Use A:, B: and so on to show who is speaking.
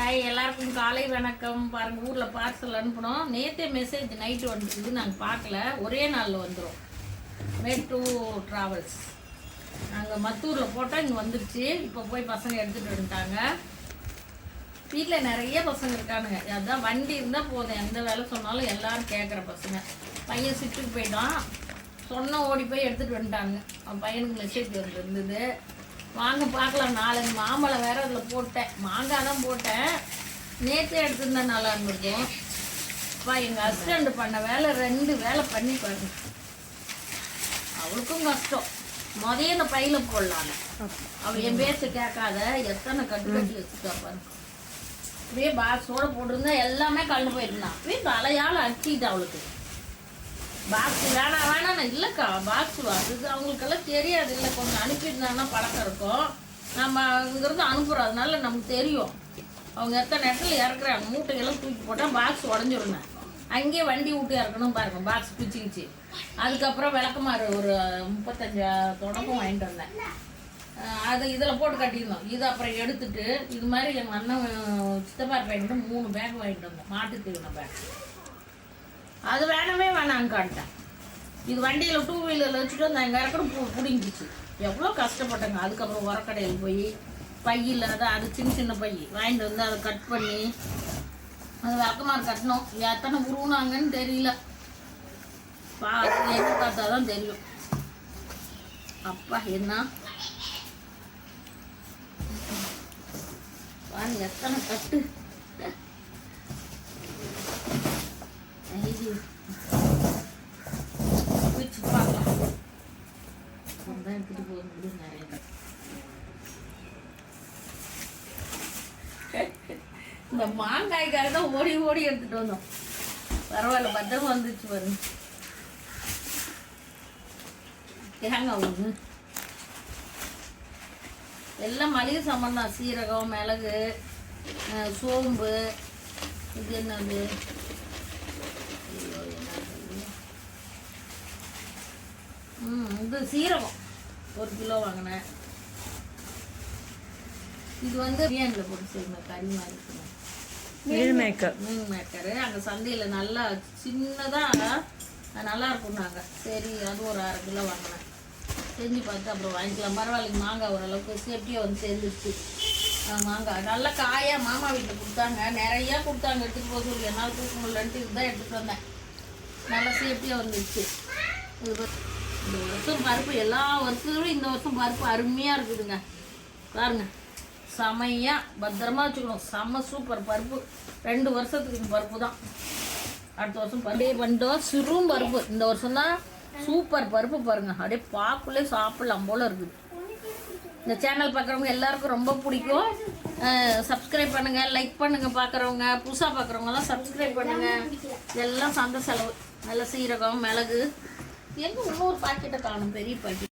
A: Hi எல்லாருக்கும் காலை வணக்கம். பாருங்க ஊரில் பார்சல் அனுப்பினோம். நேற்றே மெசேஜ் நைட்டு வந்துருக்குது. நாங்கள் பார்க்கல. ஒரே நாளில் வந்துடும் மேட் டூ ட்ராவல்ஸ் நாங்கள் மத்தூரில் போட்டால் இங்கே வந்துருச்சு. இப்போ போய் பசங்க எடுத்துகிட்டு வந்துட்டாங்க. வீட்டில் நிறைய பசங்க இருக்கானுங்க. அதுதான் வண்டி இருந்தால் போதும். எந்த வேலை சொன்னாலும் எல்லோரும் கேட்குற பசங்க. பையன் சிட்டுக்கு போயிட்டான். சொன்ன ஓடி போய் எடுத்துகிட்டு வந்துட்டாங்க. அவன் பையனுக்கு மெசேஜ் வந்துருந்தது வாங்க பார்க்கலாம். நாலஞ்சு மாம்பழம் வேற அதில் போட்டேன். மாங்காய் தான் போட்டேன். நேற்று எடுத்திருந்தேன் நல்லா இருந்திருக்கும் அப்பா எங்கள் ஹஸ்பண்ட் பண்ண வேலை ரெண்டு வேலை பண்ணி பாருங்க. அவளுக்கும் கஷ்டம். முதைய இந்த பையில போடலான்னு அவள் என் பேச்சு கேட்காத. எத்தனை கட்டு கட்டி வச்சுட்டா பாருங்க. அப்படியே பாக்ஸோட போட்டிருந்தா எல்லாமே கலந்து போயிருந்தான் அப்படியே தலையால் அடிச்சிட்டு அவளுக்கு. பாக்ஸ் வேணாம் வேணாம் இல்லைக்கா. பாக்ஸ் அது அவங்களுக்கெல்லாம் தெரியாது. இல்லை கொஞ்சம் அனுப்பியிருந்தாங்கன்னா பழக்கம் இருக்கும். நம்ம இங்கிருந்து அனுப்புகிறோம் அதனால நமக்கு தெரியும். அவங்க எத்தனை இடத்துல இறக்குறாங்க. மூட்டையெல்லாம் தூக்கி போட்டால் பாக்ஸ் உடஞ்சிருந்தேன் அங்கேயே வண்டி விட்டு இறக்கணும் பாருங்க. பாக்ஸ் பிச்சுக்கிச்சு அதுக்கப்புறம் விளக்கமாறு ஒரு முப்பத்தஞ்சு தொடக்கம் வாங்கிட்டு வந்தேன். அது இதில் போட்டு கட்டியிருந்தோம். இது அப்புறம் எடுத்துட்டு இது மாதிரி எங்கள் அண்ணன் சித்தப்பா பையனுக்கு மூணு பேக் வாங்கிட்டு வந்தோம் மாட்டு தீவன பேக் அது வேணவே வேணாங்கான்ட்டேன் இது வண்டியில் டூ வீலரில் வச்சுட்டு அந்த அங்கே இருக்கிற பு பிடிங்கிச்சு எவ்வளோ கஷ்டப்பட்டேங்க. அதுக்கப்புறம் உரக்கடையில் போய் பை இல்லாத அது சின்ன சின்ன பை வாங்கிட்டு வந்து அதை கட் பண்ணி அது விளக்கமாறு கட்டணும் எத்தனை உருவுனாங்கன்னு தெரியல. பா எங்கே பார்த்தா தான் தெரியும். அப்பா என்ன? பாருங்க எத்தனை கட்டு. இது பார்க்கலாம் அதான் எடுத்துட்டு போக முடியும் நிறைய இந்த மாங்காய்க்காக தான் ஓடி ஓடி எடுத்துட்டு வந்தோம். பரவாயில்ல பத்திரமா வந்துச்சு பாருங்க. தேங்காய் ஒன்று எல்லாம் மளிகை சாமான் தான். சீரகம் மிளகு சோம்பு இது என்னது ஐயோ, என்னது? ம் இது சீரகம் ஒரு கிலோ வாங்கினேன். இது வந்து பிரியாணியில் போட்டு செய்யணும் கறி மாதிரி இருக்கணும்.
B: Meal maker.
A: மீன் மேக்கரு. அங்கே சந்தையில் நல்லா சின்னதாக நல்லா இருக்கும்னாங்க சரி அது ஒரு அரை கிலோ வாங்கினேன். செஞ்சு பார்த்து அப்புறம் வாங்கிக்கலாம். பரவாயில்லைங்க மாங்காய் ஓரளவுக்கு சேஃப்டியாக வந்து சேர்ந்துருச்சு. ஆ, மாங்காய். நல்ல காயாக மாமா வீட்டில் கொடுத்தாங்க. நிறையா கொடுத்தாங்க. எடுத்துகிட்டு போக சொல்லி என்னால் தூக்க முடியலன்ட்டு இதுதான் எடுத்துகிட்டு வந்தேன். நல்லா சேஃப்டியாக வந்துருச்சு. இது. இந்த வருஷம் பருப்பு எல்லா வருஷத்தை இந்த வருஷம் பருப்பு அருமையாக இருக்குதுங்க. பாருங்க. செமையாக பத்திரமா வச்சுக்கணும். செம்ம சூப்பர் பருப்பு. ரெண்டு வருஷத்துக்கு இந்த பருப்பு தான். அடுத்த வருஷம் பருப்பே. பண்ணிட்டோம் சிறும் பருப்பு. இந்த வருஷம் தான் சூப்பர் பருப்பு பாருங்க. அப்படியே பாக்குள்ளே சாப்பிடலாம் போல இருக்குது. இந்த சேனல் பார்க்குறவங்க எல்லாருக்கும் ரொம்ப பிடிக்கும். சப்ஸ்கிரைப் பண்ணுங்க லைக் பண்ணுங்க பார்க்குறவங்க புதுசாக பார்க்குறவங்கலாம் சப்ஸ்கிரைப் பண்ணுங்க. எல்லாம் சந்த செலவு. நல்ல சீரகம் மிளகு எங்கே இன்னொரு பாக்கெட்டை காணும் பெரிய பாக்கெட்?